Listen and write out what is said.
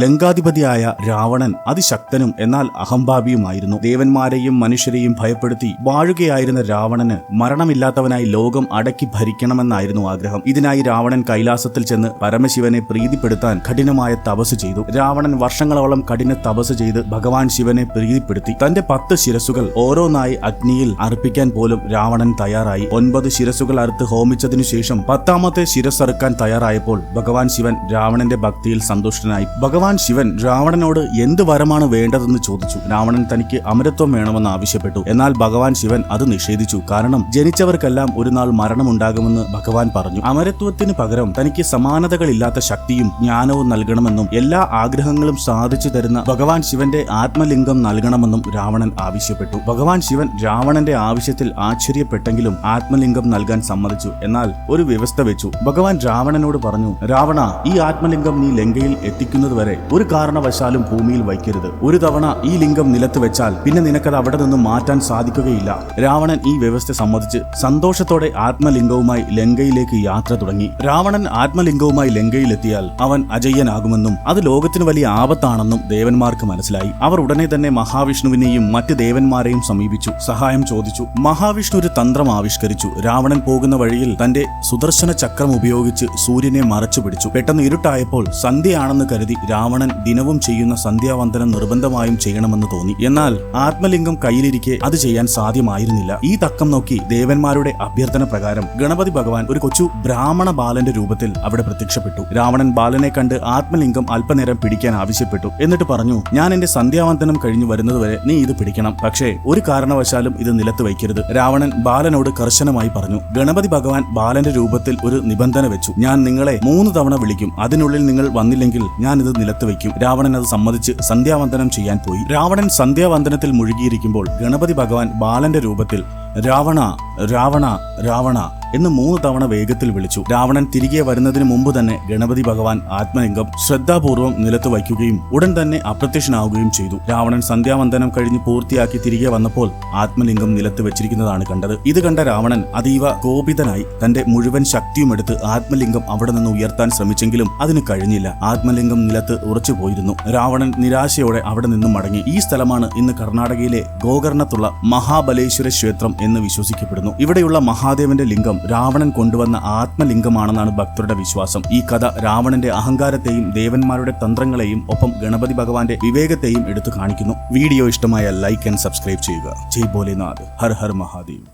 ലങ്കാധിപതിയായ രാവണൻ അതിശക്തനും എന്നാൽ അഹംഭാവിയുമായിരുന്നു. ദേവന്മാരെയും മനുഷ്യരെയും ഭയപ്പെടുത്തി വാഴുകയായിരുന്ന രാവണന് മരണമില്ലാത്തവനായി ലോകം അടക്കി ഭരിക്കണമെന്നായിരുന്നു ആഗ്രഹം. ഇതിനായി രാവണൻ കൈലാസത്തിൽ ചെന്ന് പരമശിവനെ പ്രീതിപ്പെടുത്താൻ കഠിനമായ തപസ് ചെയ്തു. രാവണൻ വർഷങ്ങളോളം കഠിന തപസ് ചെയ്ത് ഭഗവാൻ ശിവനെ പ്രീതിപ്പെടുത്തി. തന്റെ പത്ത് ശിരസുകൾ ഓരോന്നായി അഗ്നിയിൽ അർപ്പിക്കാൻ പോലും രാവണൻ തയ്യാറായി. ഒൻപത് ശിരസുകൾ അറുത്ത് ഹോമിച്ചതിനു ശേഷം പത്താമത്തെ ശിരസറുക്കാൻ തയ്യാറായപ്പോൾ ഭഗവാൻ ശിവൻ രാവണന്റെ ഭക്തിയിൽ സന്തുഷ്ടനായി. ഭഗവാൻ ശിവൻ രാവണനോട് എന്ത് വരമാണ് വേണ്ടതെന്ന് ചോദിച്ചു. രാവണൻ തനിക്ക് അമരത്വം വേണമെന്ന് ആവശ്യപ്പെട്ടു. എന്നാൽ ഭഗവാൻ ശിവൻ അത് നിഷേധിച്ചു. കാരണം ജനിച്ചവർക്കെല്ലാം ഒരു നാൾ മരണമുണ്ടാകുമെന്ന് ഭഗവാൻ പറഞ്ഞു. അമരത്വത്തിന് പകരം തനിക്ക് സമാനതകളില്ലാത്ത ശക്തിയും ജ്ഞാനവും നൽകണമെന്നും എല്ലാ ആഗ്രഹങ്ങളും സാധിച്ചു തരുന്ന ഭഗവാൻ ശിവന്റെ ആത്മലിംഗം നൽകണമെന്നും രാവണൻ ആവശ്യപ്പെട്ടു. ഭഗവാൻ ശിവൻ രാവണന്റെ ആവശ്യത്തിൽ ആശ്ചര്യപ്പെട്ടെങ്കിലും ആത്മലിംഗം നൽകാൻ സമ്മതിച്ചു. എന്നാൽ ഒരു വ്യവസ്ഥ വെച്ചു. ഭഗവാൻ രാവണനോട് പറഞ്ഞു രാവണ ഈ ആത്മലിംഗം നീ ലങ്കയിൽ എത്തിക്കുന്നതുവരെ ഒരു കാരണവശാലും ഭൂമിയിൽ വയ്ക്കരുത്. ഒരു തവണ ഈ ലിംഗം നിലത്ത് വെച്ചാൽ പിന്നെ നിനക്കത് അവിടെ നിന്ന് മാറ്റാൻ സാധിക്കുകയില്ല. രാവണൻ ഈ വ്യവസ്ഥ സമ്മതിച്ച് സന്തോഷത്തോടെ ആത്മലിംഗവുമായി ലങ്കയിലേക്ക് യാത്ര തുടങ്ങി. രാവണൻ ആത്മലിംഗവുമായി ലങ്കയിലെത്തിയാൽ അവൻ അജയ്യനാകുമെന്നും അത് ലോകത്തിന് വലിയ ആപത്താണെന്നും ദേവന്മാർക്ക് മനസ്സിലായി. അവർ ഉടനെ തന്നെ മഹാവിഷ്ണുവിനെയും മറ്റ് ദേവന്മാരെയും സമീപിച്ചു. സഹായം ചോദിച്ചു. മഹാവിഷ്ണു ഒരു തന്ത്രം ആവിഷ്കരിച്ചു. രാവണൻ പോകുന്ന വഴിയിൽ തന്റെ സുദർശന ചക്രം ഉപയോഗിച്ച് സൂര്യനെ മറച്ചു പിടിച്ചു പെട്ടെന്ന് ഇരുട്ടായപ്പോൾ സന്ധ്യയാണെന്ന് കരുതി രാവണൻ ദിനവും ചെയ്യുന്ന സന്ധ്യാവന്ദനം നിർബന്ധമായും ചെയ്യണമെന്ന് തോന്നി. എന്നാൽ ആത്മലിംഗം കയ്യിലിരിക്കെ അത് ചെയ്യാൻ സാധ്യമായിരുന്നില്ല. ഈ തക്കം നോക്കി ദേവന്മാരുടെ അഭ്യർത്ഥന പ്രകാരം ഗണപതി ഭഗവാൻ ഒരു കൊച്ചു ബ്രാഹ്മണ ബാലന്റെ രൂപത്തിൽ അവിടെ പ്രത്യക്ഷപ്പെട്ടു. രാവണൻ ബാലനെ കണ്ട് ആത്മലിംഗം അല്പനേരം പിടിക്കാൻ ആവശ്യപ്പെട്ടു. എന്നിട്ട് പറഞ്ഞു ഞാൻ എന്റെ സന്ധ്യാവന്ദനം കഴിഞ്ഞു വരുന്നതുവരെ നീ ഇത് പിടിക്കണം. പക്ഷേ ഒരു കാരണവശാലും ഇത് നിലത്ത് വയ്ക്കരുത്. രാവണൻ ബാലനോട് കർശനമായി പറഞ്ഞു ഗണപതി ഭഗവാൻ ബാലന്റെ രൂപത്തിൽ ഒരു നിബന്ധന വെച്ചു. ഞാൻ നിങ്ങളെ മൂന്ന് തവണ വിളിക്കും. അതിനുള്ളിൽ നിങ്ങൾ വന്നില്ലെങ്കിൽ ഞാൻ ഇത് നിലത്ത് വയ്ക്കും. രാവണൻ അത് സമ്മതിച്ച് സന്ധ്യാവന്ദനം ചെയ്യാൻ പോയി. രാവണൻ സന്ധ്യാവന്ദനത്തിൽ മുഴുകിയിരിക്കുമ്പോൾ ഗണപതി ഭഗവാൻ ബാലന്റെ രൂപത്തിൽ രാവണ രാവണ രാവണ എന്ന് മൂന്ന് തവണ വേഗത്തിൽ വിളിച്ചു. രാവണൻ തിരികെ വരുന്നതിന് മുമ്പ് തന്നെ ഗണപതി ഭഗവാൻ ആത്മലിംഗം ശ്രദ്ധാപൂർവം നിലത്ത് വയ്ക്കുകയും ഉടൻ തന്നെ അപ്രത്യക്ഷനാവുകയും ചെയ്തു. രാവണൻ സന്ധ്യാവന്ദനം കഴിഞ്ഞ് പൂർത്തിയാക്കി തിരികെ വന്നപ്പോൾ ആത്മലിംഗം നിലത്ത് വെച്ചിരിക്കുന്നതാണ് കണ്ടത്. ഇത് കണ്ട രാവണൻ അതീവ കോപിതനായി തന്റെ മുഴുവൻ ശക്തിയും എടുത്ത് ആത്മലിംഗം അവിടെ നിന്ന് ഉയർത്താൻ ശ്രമിച്ചെങ്കിലും അതിന് കഴിഞ്ഞില്ല. ആത്മലിംഗം നിലത്ത് ഉറച്ചു പോയിരുന്നു. രാവണൻ നിരാശയോടെ അവിടെ നിന്നും മടങ്ങി. ഈ സ്ഥലമാണ് ഇന്ന് കർണാടകയിലെ ഗോകർണത്തുള്ള മഹാബലേശ്വര ക്ഷേത്രം എന്ന് വിശ്വസിക്കപ്പെടുന്നു. ഇവിടെയുള്ള മഹാദേവന്റെ ലിംഗം രാവണൻ കൊണ്ടുവന്ന ആത്മലിംഗമാണെന്നാണ് ഭക്തരുടെ വിശ്വാസം. ഈ കഥ രാവണന്റെ അഹങ്കാരത്തെയും ദേവന്മാരുടെ തന്ത്രങ്ങളെയും ഒപ്പം ഗണപതി ഭഗവാന്റെ വിവേകത്തെയും എടുത്തു കാണിക്കുന്നു. വീഡിയോ ഇഷ്ടമായ ലൈക്ക് ആൻഡ് സബ്സ്ക്രൈബ് ചെയ്യുക. ജയ് ഭോലേനാഥ്. ഹർ ഹർ മഹാദേവ്.